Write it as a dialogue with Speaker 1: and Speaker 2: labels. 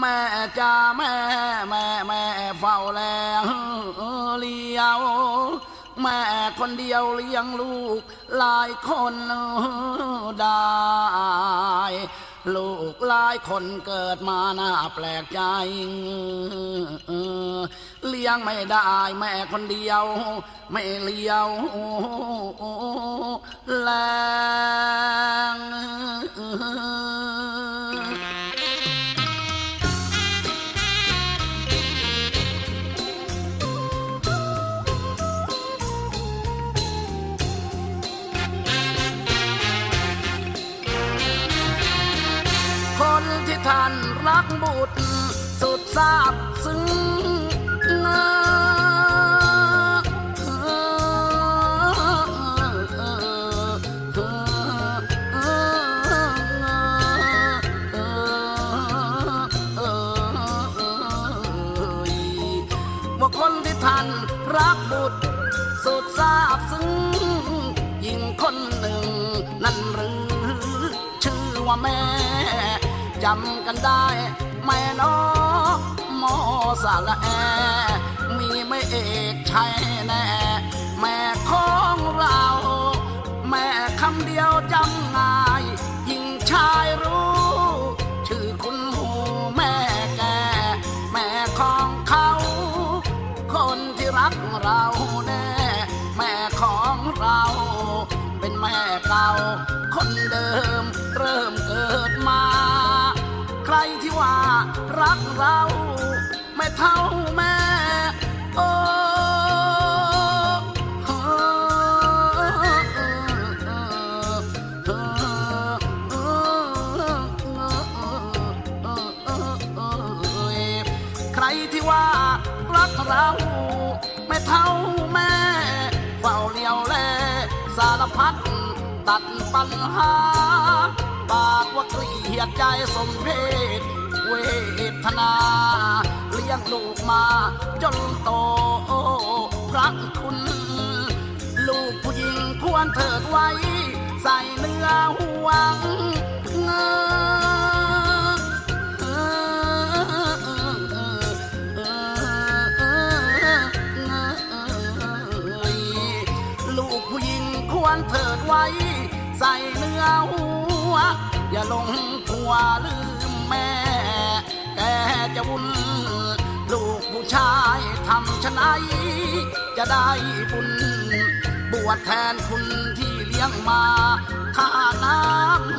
Speaker 1: แม่จ่าแม่แม่แม่เฝ้าแลเลี้ยวแม่คนเดียวเลี้ยงลูกหลายคนได้ ลูกหลายคนเกิดมาหน่าแปลกใจ เลี้ยงไม่ได้แม่คนเดียว ไม่เลี้ยวแร รักบุตร สุดซาบซึ้งว่าคนที่ท่านรักบุตร สุดซาบซึ้งยิ่งคนหนึ่ง นั่นหรือ ชื่อว่าแม่ จำกันได้แม่น้อมอสาละแอ มีไม่เอกใช่แน่ แม่ของเรา แม่คำเดียวจำง่ายยิ่งชายรู้ ชื่อคุณหูแม่แก แม่ของเขา คนที่รักเราแน่ แม่ของเรา เป็นแม่เก่าคนเดิมเริ่มเกิดมา รักเราไม่เท่าแม่โอ้ใครที่ว่ารักเราไม่เท่าแม่เฝ้าเลี้ยวแลสารพัดตัดปัญหา ปากว่าเกลียดใจสมเพศ เวทนา เลี้ยงลูกมาจนโตพระคุณ ลูกผู้หญิงควรเถิดไว้ ใส่เนื้อห่วงเงอลูกผู้หญิงควรเถิดไว้ ใส่เนื้อหัว อย่าลงผัวลืม ชายทำชะไหนจะได้บุญ บวชแทนคุณที่เลี้ยงมาข้าน้ำ